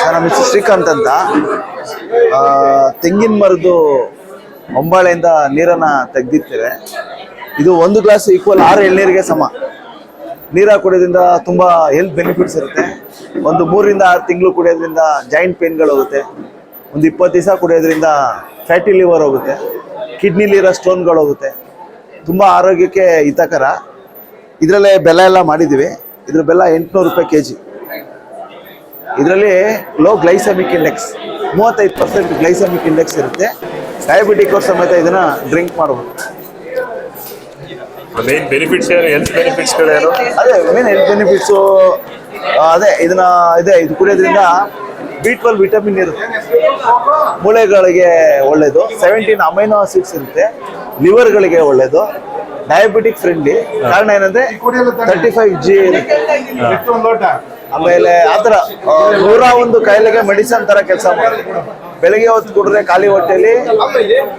Sir, ನಮ್ಮ ಶ್ರೀಕಾಂತ್ ಅಂತ. ತೆಂಗಿನ ಮರದ್ದು ಒಂಬಾಳೆಯಿಂದ ನೀರನ್ನ ತೆಗ್ದಿರ್ತೇವೆ ಇದು ಒಂದು ಗ್ಲಾಸ್ ಈಕ್ವಲ್ ಆರು ಎಳ್ನೀರಿಗೆ ಸಮ. ನೀರ ಕುಡಿಯೋದ್ರಿಂದ ತುಂಬ ಹೆಲ್ತ್ ಬೆನಿಫಿಟ್ಸ್ ಇರುತ್ತೆ. ಒಂದು ಮೂರಿಂದ ಆರು ತಿಂಗಳು ಕುಡಿಯೋದ್ರಿಂದ ಜಾಯಿಂಟ್ ಪೇನ್ಗಳು ಹೋಗುತ್ತೆ. ಒಂದು ಇಪ್ಪತ್ತು ದಿವಸ ಕುಡಿಯೋದ್ರಿಂದ ಫ್ಯಾಟಿ ಲಿವರ್ ಹೋಗುತ್ತೆ. ಕಿಡ್ನಿಲಿರೋ ಸ್ಟೋನ್ಗಳು ಹೋಗುತ್ತೆ. ತುಂಬ ಆರೋಗ್ಯಕ್ಕೆ ಹಿತಕರ. ಇದರಲ್ಲೇ ಬೆಲ್ಲ ಎಲ್ಲ ಮಾಡಿದ್ದೀವಿ. ಇದ್ರ ಬೆಲ್ಲ ಎಂಟುನೂರು ರೂಪಾಯಿ ಕೆ ಜಿ ಇದರಲ್ಲಿ ಲೋ ಗ್ಲೈಸಮಿಕ್ ಇಂಡೆಕ್ಸ್ ಮೂವತ್ತೈದು ಪರ್ಸೆಂಟ್ ಗ್ಲೈಸಮಿಕ್ ಇಂಡೆಕ್ಸ್ ಇರುತ್ತೆ. ಡಯಾಬಿಟಿಕ್ ಅವ್ರ ಸಮೇತ ಇದನ್ನ ಡ್ರಿಂಕ್ ಮಾಡಬಹುದು ಮೇನ್ ಬೆನಿಫಿಟ್ಸ್ ಏನು? ಹೆಲ್ತ್ ಅದೇ ಮೇನ್ ಹೆಲ್ತ್ ಬೆನಿಫಿಟ್ಸು ಅದೇ ಇದನ್ನ ಇದೆ ಇದು ಕುಡಿಯೋದ್ರಿಂದ ಬಿ ಟ್ವೆಲ್ ವಿಟಮಿನ್ ಇರುತ್ತೆ. ಮೂಳೆಗಳಿಗೆ ಒಳ್ಳೆಯದು ಸೆವೆಂಟೀನ್ ಅಮೈನೋ ಆಸಿಡ್ಸ್ ಇರುತ್ತೆ. ಲಿವರ್ಗಳಿಗೆ ಒಳ್ಳೆಯದು ಡಯಾಬಿಟಿಕ್ ಫ್ರೆಂಡ್ಲಿ ಕಾರಣ ಏನಂದ್ರೆ ತರ್ಟಿ ಫೈವ್ ಜಿ ಆಮೇಲೆ ಆತರ ನೂರ ಒಂದು ಕಾಯಿಲೆಗೆ ಮೆಡಿಸನ್ ತರ ಕೆಲಸ ಮಾಡುತ್ತೆ. ಬೆಳಿಗ್ಗೆ ಹೊತ್ತು ಕುಡಿದ್ರೆ ಖಾಲಿ ಹೊಟ್ಟೆಲಿ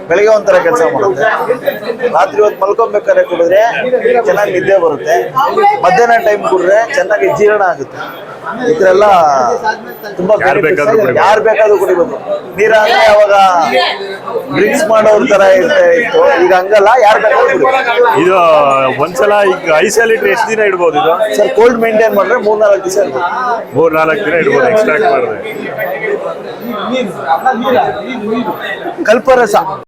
ಬೆಳಿಗ್ಗೆ ಒಂಥರ ಕೆಲಸ ಮಾಡುತ್ತೆ. ರಾತ್ರಿ ಹೊತ್ತು ಮಲ್ಕೊಬೇಕಾದ್ರೆ ಕುಡಿದ್ರೆ ಚೆನ್ನಾಗಿ ನಿದ್ದೆ ಬರುತ್ತೆ. ಮಧ್ಯಾಹ್ನ ಟೈಮ್ ಕುಡಿದ್ರೆ ಚೆನ್ನಾಗಿ ಜೀರ್ಣ ಆಗುತ್ತೆ. ಈ ಥರ ಎಲ್ಲ ತುಂಬಾ ಯಾರ್ ಬೇಕಾದ್ರೂ ಕುಡಿಬೋದು. ಯಾರು ಬೇಕಾದ್ರೂ ಕುಡಿಬೋದು. ನೀರಾದ್ರೆ ಅವಾಗ ಡ್ರಿಂಕ್ಸ್ ಮಾಡೋರ್ ತರ ಇರ್ತಾ ಇತ್ತು. ಈಗ ಹಂಗಲ್ಲ ಯಾರು ಬೇಕಾದ್ರೂ ಕುಡಿಬೋದು. ಇದು ಒಂದ್ಸಲ ಈಗ ಐಸಲ್ಲಿ ಎಷ್ಟು ದಿನ ಇಡ್ಬೋದು ಇದು? ಸರ್ ಕೋಲ್ಡ್ ಮೇಂಟೈನ್ ಮಾಡಿದ್ರೆ ಮೂರ್ನಾಲ್ಕು ದಿವಸ ಇರ್ಬೋದು. ಮೂರ್ ನಾಲ್ಕು ದಿನ ಇಡ್ಬೋದು ಎಕ್ಸ್ಟ್ರಾಕ್ಟ್ ಮಾಡಿದ್ರೆ ಕಲ್ಪರಸ.